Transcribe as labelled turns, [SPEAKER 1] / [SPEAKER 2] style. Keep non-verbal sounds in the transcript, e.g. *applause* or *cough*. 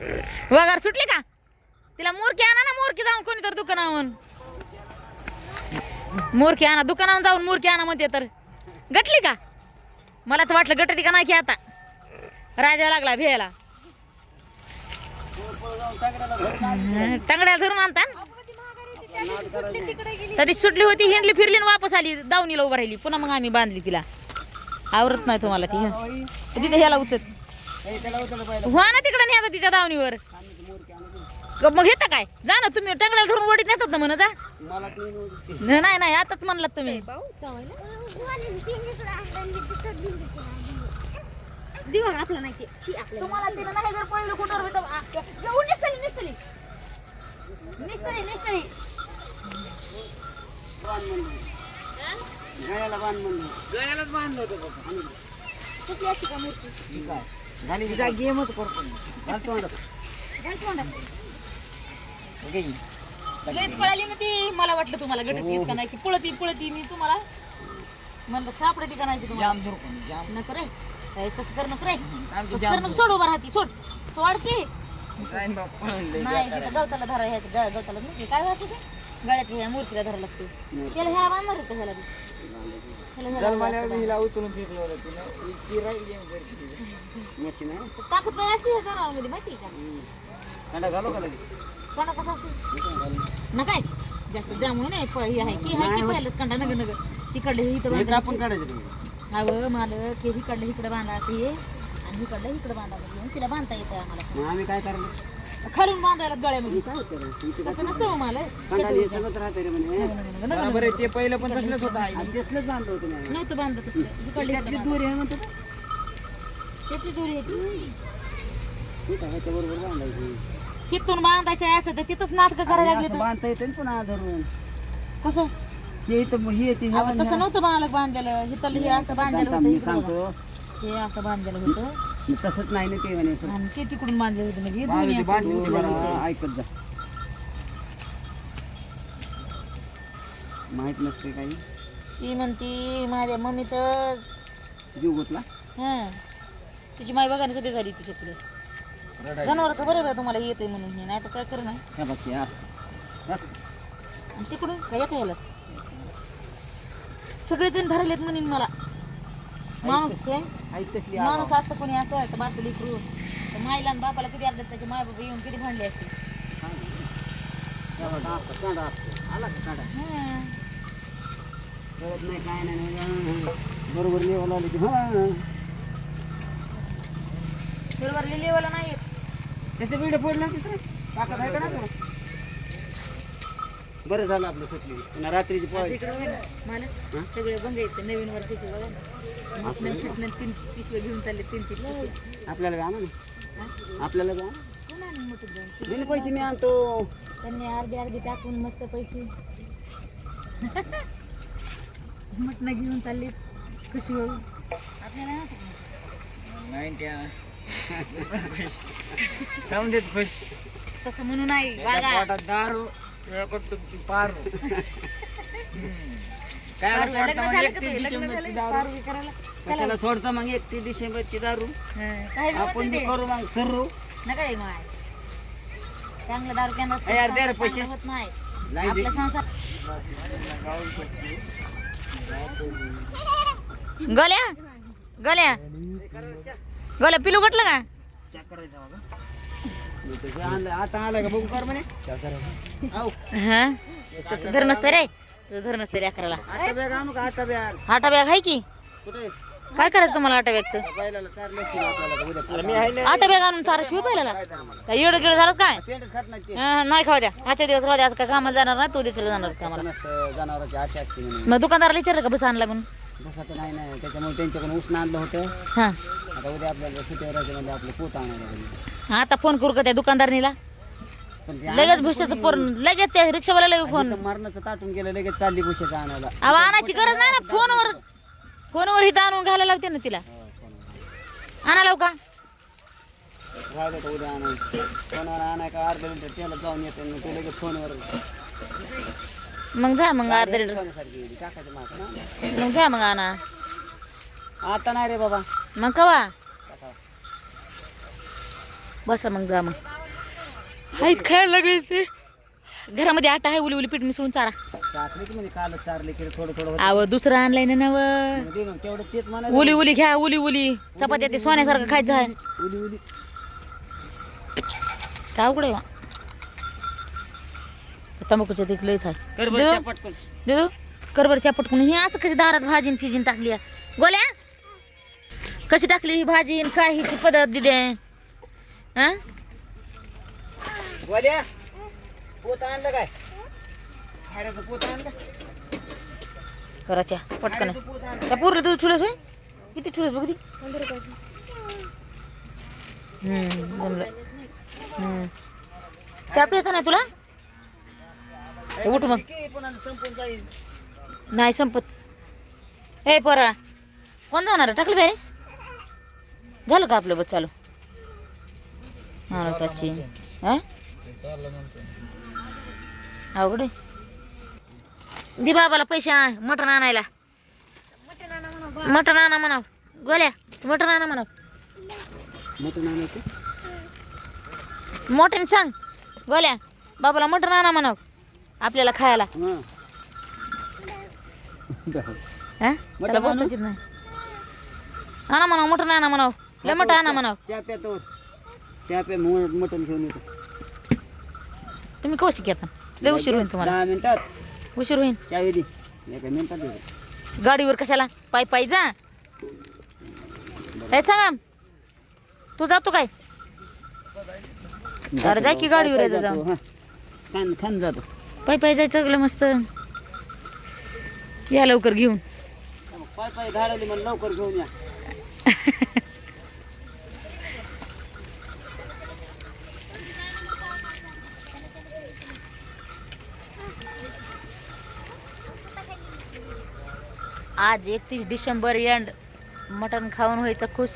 [SPEAKER 1] वगार सुटली का? तिला मोरकी आणा ना मोरकी जाऊन कोणी तर दुकानावर. मोरकी आणा दुकानावर जाऊन मोरकी आणा म्हणते तर. गटली का? मला तर वाटलं गटती का नाही की आता. राजा लागला भेला. टंगड्याला धरून आणता ना? तर ती सुटली होती हिंडली फिरली आणि वापस आली. दावणीला उभं राहिली. पुन्हा मग आम्ही बांधली तिला. आवरत नाही तुम्हाला ती तिथे ह्याला उचत हो ना तिकडे न्यायचं तिच्या दावणीवर. ग- मग येतं काय? जा ना तुम्ही टंगड्याला धरून वडीत नेतात ना म्हणा जा. न- नाही नाही आताच म्हणलात तुम्ही.
[SPEAKER 2] दिवा आपला नाही ते. शी, आपलं
[SPEAKER 1] तुम्हाला तिला नाही जर पळलं कुठं होतं, आ, येऊन निघतली निघतली निघतली निघतली
[SPEAKER 3] गळ्यालाच बांधलं होतं.
[SPEAKER 2] कुठली असते का मूर्ती?
[SPEAKER 3] झाली गेमच करतो. ओके.
[SPEAKER 1] लयच पळाली ना ती मला वाटलं तुम्हाला गटत येत का नाही की पळती पळती मी तुम्हाला म्हणलं सापडती का नाही की तुम्हाला?
[SPEAKER 3] जाम धरू पण, जाम.
[SPEAKER 1] नको रे. काय तसं कर नको रे.
[SPEAKER 3] आमची
[SPEAKER 1] तसं
[SPEAKER 3] जाम
[SPEAKER 1] कर नको सोड उभा राहती सोड. सोड की.
[SPEAKER 3] पळून
[SPEAKER 1] नाही तिथं गवताला धरा ह्याचं ग- गवताला नाही काय वाटतं ते? गळ्यात ह्या मूर्तीला धरा लागते. त्याला ह्याला बांधणार होतं ह्याला बी. ह्याला ह्याला
[SPEAKER 3] जन्माला
[SPEAKER 1] असं
[SPEAKER 3] हिला उचलून फेकलं होतं तिनं. ती राहिली गेम करते. मशीन आहे.
[SPEAKER 1] बांध. ताकद नाही असते ह्या जनावरांमध्ये माहिती आहे का?
[SPEAKER 3] अंडा घालू का लगेच?
[SPEAKER 1] कोणा कसं असते? ना काय जास्त जामुळे नाही प- हे आहे की हाय की पहिलंच कंडा नग नग तिकडले इथं
[SPEAKER 3] हे
[SPEAKER 1] बांधा
[SPEAKER 3] आपण काढायचं तुम्ही.
[SPEAKER 1] अवं मालक हे इकडलं इकडे बांधायचं हे. आणि इकडलं इकडे म्हणून तिला बांधता येतं आम्हाला.
[SPEAKER 3] मग आम्ही काय करायचं
[SPEAKER 1] खालून बांधायला गळ्यामध्ये
[SPEAKER 3] काय करायचं? तुमची
[SPEAKER 1] तसं नसतं हो मालक.
[SPEAKER 3] कंटाळा हे सगळंच राहतं रे म्हणे.
[SPEAKER 1] नव्हतं
[SPEAKER 3] ते पहिलं पण तसलंच होतं आणि बांधलं होतं मी.
[SPEAKER 1] बांधत तसलं. इकडलं
[SPEAKER 3] त्यातली
[SPEAKER 1] इकडं
[SPEAKER 3] दोरी आहे म्हणतात
[SPEAKER 1] त्याची दोरी ती.
[SPEAKER 3] ह्याच्या बरोबर बांधायची.
[SPEAKER 1] तिथून बांधायचं असं तर तिथंच नाटकं करायला लागले तर.
[SPEAKER 3] बांधता येतं ना पुन्हा धरून.
[SPEAKER 1] कसं?
[SPEAKER 3] हे इथं मग हे ते
[SPEAKER 1] अहो, तसं नव्हतं मालक बांधलेलं. हिथलं हे असं बांधलेलं होतं
[SPEAKER 3] मी
[SPEAKER 1] इकडं बघा.
[SPEAKER 3] सांगतो.
[SPEAKER 1] हे असं बांधलेलं होतं.
[SPEAKER 3] तसंच नाही ना ते म्हणे सर.
[SPEAKER 1] आणि ते तिकडून बांधलेलं होतं म्हणजे हे दोन्ही असं
[SPEAKER 3] होते. ऐकत जा. माहीत नसते काही.
[SPEAKER 1] ती म्हणती माझ्या मम्मीचं
[SPEAKER 3] जीव गुतला?
[SPEAKER 1] हं. तिची माय बघा सध्या झाली तिच्या पुढे जनावरचं बरं बरं तुम्हाला येते म्हणून. हे नाही तर काय कर नाही
[SPEAKER 3] असं. असं.
[SPEAKER 1] आणि तिकडून काय एका ह्यालाच? सगळेजण धरलेत म्हणून मला. माणूस
[SPEAKER 3] तसली
[SPEAKER 1] माणूस असतं कोणी असं तर बापू लिकरू. तर माईला आणि बापाला किती अर्ध्यात त्याचे माय बाबा येऊन किती भांडले असते
[SPEAKER 3] हे असं, असं. काय. बरोबर लेवल आली की हा.
[SPEAKER 1] बरोबर लिहिलेवाला नाही.
[SPEAKER 3] त्याचं व्हिडिओ पडला तिसरं ताकद आहे का नाही? तुला? बरं झालं आपलं सुटली. पुन्हा रात्रीची पोळी
[SPEAKER 1] तिकडं ना, सगळे बंग येते नवीन वर्षाचे बघा ना. तीन पिशव्या घेऊन चालले तीन तीन
[SPEAKER 3] आपल्याला आणा ना. आपल्याला
[SPEAKER 1] आणून मोठं दोन?
[SPEAKER 3] दिले पैसे मी आणतो.
[SPEAKER 1] त्यांनी अर्धी अर्धी टाकून मस्त पैकी *laughs* मटणं घेऊन चालली. खुशी होऊन. आपल्याला?
[SPEAKER 3] नाही समजेत खुश
[SPEAKER 1] तसं म्हणून नाही वागा
[SPEAKER 3] पोटात दारू करतो पारू काय
[SPEAKER 1] लग्न
[SPEAKER 3] वाटतं
[SPEAKER 1] झालं
[SPEAKER 3] मग
[SPEAKER 1] का
[SPEAKER 3] एकतीस?
[SPEAKER 1] लग्न
[SPEAKER 3] डिसेंबरची
[SPEAKER 1] झालं?
[SPEAKER 3] दारू
[SPEAKER 1] दारू बी करायला?
[SPEAKER 3] कशाला सोडतं मग एकतीस डिसेंबरची दारू
[SPEAKER 1] हं, काय बी
[SPEAKER 3] आपण बी
[SPEAKER 1] ते.
[SPEAKER 3] करू मग सुरू
[SPEAKER 1] नका रे माय चांगलं दारू
[SPEAKER 3] ए, यार, दे रे पैसे.
[SPEAKER 1] होत नाही
[SPEAKER 3] नाही दे.
[SPEAKER 1] आपला संसार गल्या गल्या गल्या पिलू गटलं का
[SPEAKER 3] आता आलं बघू कर म्हणे.
[SPEAKER 1] हा? तसं धर नसतं रे. तसं धर नसतं रे अकराला.
[SPEAKER 3] आटा बॅग आणू का? आटा बॅग
[SPEAKER 1] आटा बॅग आहे की
[SPEAKER 3] कुठे
[SPEAKER 1] काय करायचं तुम्हाला आटा बॅगचं
[SPEAKER 3] बैलाला चार लक्षण आपल्याला उद्या मी आहे
[SPEAKER 1] आटा बॅग आणून चारा ठेवू पहिल्याला?
[SPEAKER 3] काय
[SPEAKER 1] येडं गिड झालं काय?
[SPEAKER 3] खात नाही ते
[SPEAKER 1] हा, नाही खाऊ द्या. आजच्या दिवस राहू द्या. आज काय कामाला जाणार नाही तो दिवसाला जाणार कामाला.
[SPEAKER 3] असं नसतं जनावरांची आशा असते म्हणून
[SPEAKER 1] मग दुकानदाराला विचारलं का बस आणला म्हणून?
[SPEAKER 3] तर नाही नाही. त्याच्यामुळे त्यांच्याकडून उष्ण आणलं होतं.
[SPEAKER 1] हा.
[SPEAKER 3] आता उद्या आपल्याला सुट्यावराच्या म्हणजे आपलं पोत आणायला लागेल.
[SPEAKER 1] आता फोन करू का त्या दुकानदारणीला?
[SPEAKER 3] पण ते
[SPEAKER 1] लगेच भुशाचं पोर लगेच त्या रिक्षावाल्याला बी फोन.
[SPEAKER 3] इथं मरणाचं ताटून गेलं लगेच चालली भुशाचं आणायला.
[SPEAKER 1] अहो आणायची गरज नाही ना फोनवर फोनवर इथं आणून घालायला लावते ना तिला. आणा लावू का?
[SPEAKER 3] राहिलं तर उद्या आणा फोनवर आणाय का अर्धा त्याला जाऊन येतो मग तो लगेच फोनवर
[SPEAKER 1] मग जा मग अर्धा लिटर.
[SPEAKER 3] सोन्यासारखी गेली टाकायचं माग. ना
[SPEAKER 1] मग जा मग आणा.
[SPEAKER 3] आता नाही रे बाबा.
[SPEAKER 1] मग कवा? बसा मग जा मग. हाईत खायला लागले ते? घरामध्ये आटा आहे उली उली पीठ मिसळून चारा.
[SPEAKER 3] टाकले की म्हणजे कालच चारले की थोडं थोडं होतं.
[SPEAKER 1] आव दुसरं आणलंय ना नव.
[SPEAKER 3] मग दे मग तेवढं तेच म्हणा
[SPEAKER 1] उली उली घ्या उली उली चपात्या ते सोन्यासारखं खायचं आहे.
[SPEAKER 3] उली उली
[SPEAKER 1] काय अवघड आहे वा तंबाखूच्या ते लयच आहे.
[SPEAKER 3] कर
[SPEAKER 1] देऊ?
[SPEAKER 3] बरं त्या पटकन
[SPEAKER 1] देऊ करबरच्या पटकून ही असं कशी दारात भाजीन फिजीन टाकली आहे. गोल्या? कशी टाकली ही भाजी न काय हिची पद्धत दिली आहे? हा?
[SPEAKER 3] गोल्या पोत आणलं काय? पोत आणलं?
[SPEAKER 1] पटकन.
[SPEAKER 3] खाड्याचं पोत आणलं
[SPEAKER 1] त्या पोरलं तू ठुलस होय? किती ठुलस बघ ती. हम्म जमलं. हम्म. चहा प्यायचा नाही तुला? ते उठ मग.
[SPEAKER 3] संपून जाईल.
[SPEAKER 1] नाही संपत. ए पोरा. कोण जाणार टाकलं बॅरेस झालं का आपलं बस चालू? हा चाची हा? अवघड. दे बाबाला पैसे आण, मटण आणायला. मटण आणा म्हणाव. गोल्या मटण आणा म्हणाव. मोठ्याने सांग. गोल्या बाबाला मटण आणा म्हणाव. आपल्याला खायला.
[SPEAKER 3] हां.
[SPEAKER 1] हा? आणू? म्हणाव मटण आणा म्हणाव. लय मटण आणा म्हणाव
[SPEAKER 3] चहा प्यातो चहा प्या मग मटण घेऊन येतो.
[SPEAKER 1] तुम्ही कशी घेता? लय उशीर होईल तुम्हाला.
[SPEAKER 3] दहा मिनिटात.
[SPEAKER 1] उशीर होईल
[SPEAKER 3] चावी दे. एका मिनिटात देतो
[SPEAKER 1] गाडीवर कशाला? पाय पाय जा. काय सांगा तू जातो काय? अरे जाय की गाडीवर यायचं जाऊन.
[SPEAKER 3] हां. खान खान जातो.
[SPEAKER 1] पाय पाय जायचं सगळं मस्त. या लवकर घेऊन.
[SPEAKER 3] पाय पाय घालवली म्हणून लवकर घेऊन या.
[SPEAKER 1] आज एकतीस डिसेंबर एंड मटण खाऊन व्हायचं खुश